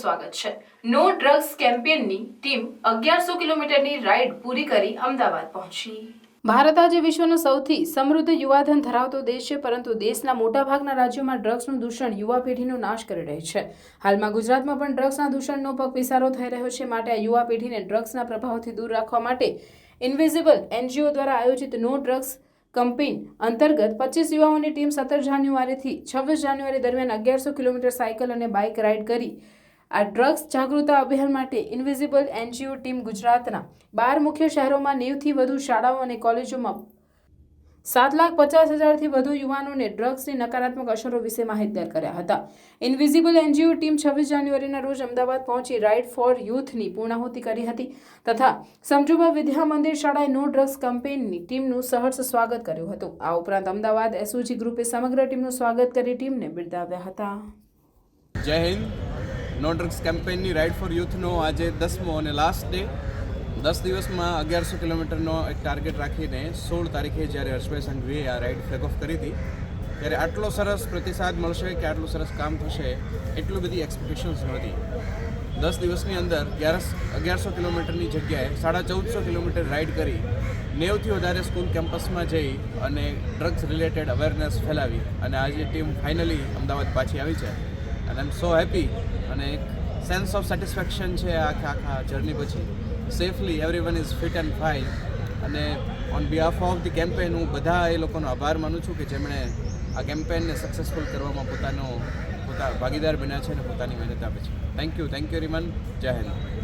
સ્વાગત છે. નો drugs કેમ્પેનની team અગિયારસો કિલોમીટરની રાઇડ પૂરી કરી અમદાવાદ પહોંચી. ભારત આજે વિશ્વનો સૌથી સમૃદ્ધ યુવાધન ધરાવતો દેશ છે, પરંતુ દેશના મોટાભાગના રાજ્યોમાં ડ્રગ્સનું દૂષણ યુવા પેઢીનો નાશ કરી રહી છે. હાલમાં ગુજરાતમાં પણ ડ્રગ્સના દૂષણનો પગ પિસારો થઈ રહ્યો છે, માટે આ યુવા પેઢીને ડ્રગ્સના પ્રભાવથી દૂર રાખવા માટે ઇન્વિઝિબલ એનજીઓ દ્વારા આયોજિત નો ડ્રગ્સ કંપેન અંતર્ગત પચીસ યુવાઓની ટીમ સત્તર જાન્યુઆરીથી છવ્વીસ જાન્યુઆરી દરમિયાન અગિયારસો કિલોમીટર સાયકલ અને બાઇક રાઇડ કરી. આ ડ્રગ્સ જાગૃતતા અભિયાન માટે ઇન્વિઝિબલ એનજીઓ ટીમ ગુજરાતના બાર મુખ્ય શહેરોમાં નેવથી વધુ શાળાઓ અને કોલેજોમાં સાત લાખ પચાસ હજારથી વધુ યુવાનોને ડ્રગ્સની નકારાત્મક અસરો વિશે માહિતગાર કર્યા હતા. ઇન્વિઝિબલ એનજીઓ ટીમ છવ્વીસ જાન્યુઆરીના રોજ અમદાવાદ પહોંચી રાઇડ ફોર યુથની પૂર્ણાહુતિ કરી હતી તથા સમજુબા વિદ્યા મંદિર શાળાએ નો ડ્રગ્સ કેમ્પેઇનની ટીમનું સહર્ષ સ્વાગત કર્યું હતું. આ ઉપરાંત અમદાવાદ એસઓજી ગ્રુપે સમગ્ર ટીમનું સ્વાગત કરી ટીમને બિરદાવ્યા હતા. જય હિન્દ. નો ડ્રગ્સ કેમ્પેઇનની રાઇડ ફોર યુથનો આજે દસમો અને લાસ્ટ ડે દસ દિવસમાં અગિયારસો કિલોમીટરનો એક ટાર્ગેટ રાખીને સોળ તારીખે જ્યારે હર્ષભાઈ સંઘવીએ આ રાઇડ ફ્લેગ ઓફ કરી હતી, ત્યારે આટલો સરસ પ્રતિસાદ મળશે કે આટલું સરસ કામ થશે, એટલું બધી એક્સપેક્ટેશન્સ નહોતી. દસ દિવસની અંદર અગિયારસ, અગિયારસો કિલોમીટરની જગ્યાએ સાડા ચૌદસો કિલોમીટર રાઇડ કરી, નેવથી વધારે સ્કૂલ કેમ્પસમાં જઈ અને ડ્રગ્સ રિલેટેડ અવેરનેસ ફેલાવી અને આજે ટીમ ફાઇનલી અમદાવાદ પાછી આવી છે. અને આઈ એમ સો હેપી અને સેન્સ ઓફ સેટિસ્ફેક્શન છે આખા આખા જર્ની પછી. Safely everyone is fit and fine અને on behalf of the campaign હું બધા એ લોકોનો આભાર માનું છું કે જેમણે આ કેમ્પેનને સક્સેસફુલ કરવામાં પોતાનો, પોતા ભાગીદાર બન્યા છે અને પોતાની મહેનત આપે છે. થેન્ક યુ થેન્ક યુ રિમન જય હિન્દ.